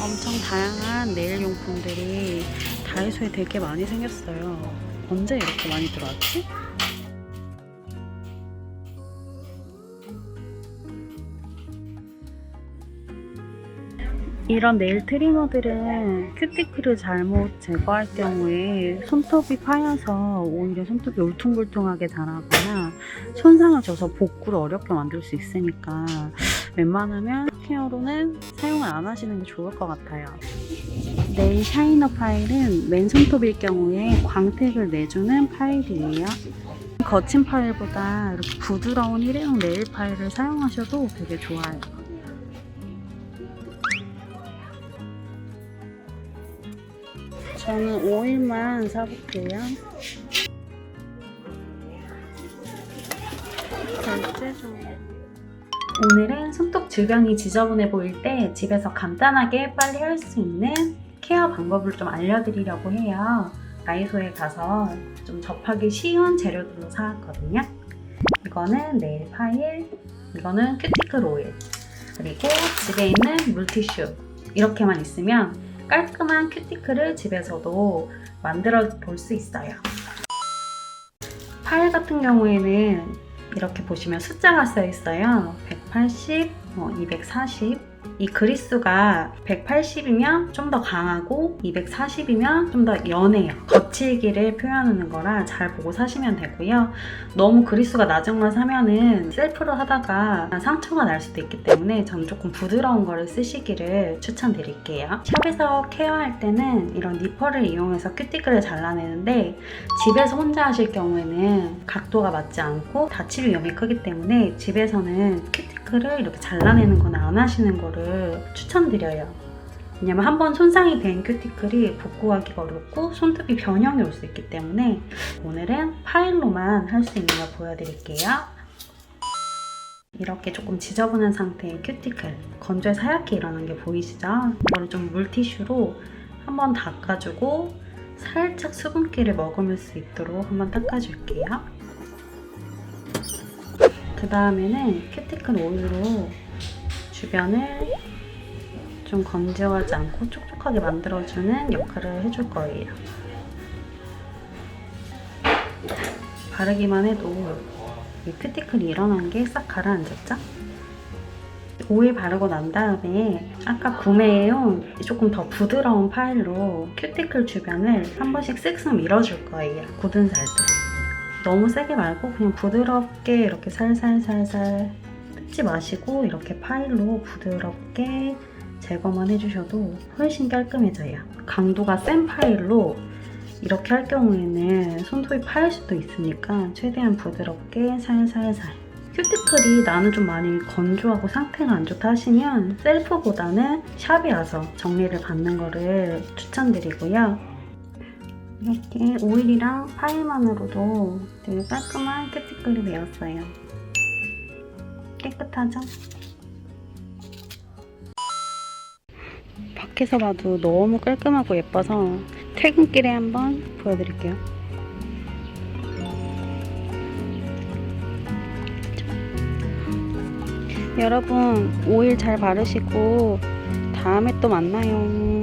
엄청 다양한 네일 용품들이 다이소에 되게 많이 생겼어요. 언제 이렇게 많이 들어왔지? 이런 네일 트리머들은 큐티클을 잘못 제거할 경우에 손톱이 파여서 오히려 손톱이 울퉁불퉁하게 자라거나 손상을 줘서 복구를 어렵게 만들 수 있으니까 웬만하면 케어로는 사용을 안 하시는 게 좋을 것 같아요. 네일 샤이너 파일은 맨손톱일 경우에 광택을 내주는 파일이에요. 거친 파일보다 이렇게 부드러운 일회용 네일 파일을 사용하셔도 되게 좋아요. 저는 오일만 사볼게요. 오늘은 손톱 주변이 지저분해 보일 때 집에서 간단하게 빨리 할 수 있는 케어 방법을 좀 알려드리려고 해요. 다이소에 가서 좀 접하기 쉬운 재료들로 사왔거든요. 이거는 네일 파일, 이거는 큐티클 오일, 그리고 집에 있는 물티슈 이렇게만 있으면 깔끔한 큐티클을 집에서도 만들어 볼 수 있어요. 파일 같은 경우에는 이렇게 보시면 숫자가 써 있어요. 180, 뭐 240. 이 그리스가 180이면 좀 더 강하고 240이면 좀 더 연해요. 거칠기를 표현하는 거라 잘 보고 사시면 되고요. 너무 그리스가 낮은 걸 사면은 셀프로 하다가 상처가 날 수도 있기 때문에 저는 조금 부드러운 거를 쓰시기를 추천드릴게요. 샵에서 케어할 때는 이런 니퍼를 이용해서 큐티클을 잘라내는데 집에서 혼자 하실 경우에는 각도가 맞지 않고 다칠 위험이 크기 때문에 집에서는 큐티 클을 이렇게 잘라내는 거나 안 하시는 거를 추천드려요. 왜냐면 한번 손상이 된 큐티클이 복구하기가 어렵고 손톱이 변형이 올 수 있기 때문에 오늘은 파일로만 할 수 있는 걸 보여드릴게요. 이렇게 조금 지저분한 상태의 큐티클 건조해서 하얗게 일어난 게 보이시죠? 이거를 좀 물티슈로 한번 닦아주고 살짝 수분기를 머금을 수 있도록 한번 닦아줄게요. 그 다음에는 큐티클 오일로 주변을 좀 건조하지 않고 촉촉하게 만들어주는 역할을 해줄 거예요. 바르기만 해도 이 큐티클이 일어난 게 싹 가라앉았죠? 오일 바르고 난 다음에 아까 구매해온 조금 더 부드러운 파일로 큐티클 주변을 한 번씩 쓱쓱 밀어줄 거예요. 굳은 살들. 너무 세게 말고 그냥 부드럽게 이렇게 살살살살 뜯지 마시고 이렇게 파일로 부드럽게 제거만 해주셔도 훨씬 깔끔해져요. 강도가 센 파일로 이렇게 할 경우에는 손톱이 파일 수도 있으니까 최대한 부드럽게 살살살 큐티클이 나는 좀 많이 건조하고 상태가 안 좋다 하시면 셀프보다는 샵에 와서 정리를 받는 거를 추천드리고요. 이렇게 오일이랑 파일만으로도 되게 깔끔한 큐티클이 되었어요. 깨끗하죠? 밖에서 봐도 너무 깔끔하고 예뻐서 퇴근길에 한번 보여드릴게요. 여러분 오일 잘 바르시고 다음에 또 만나요.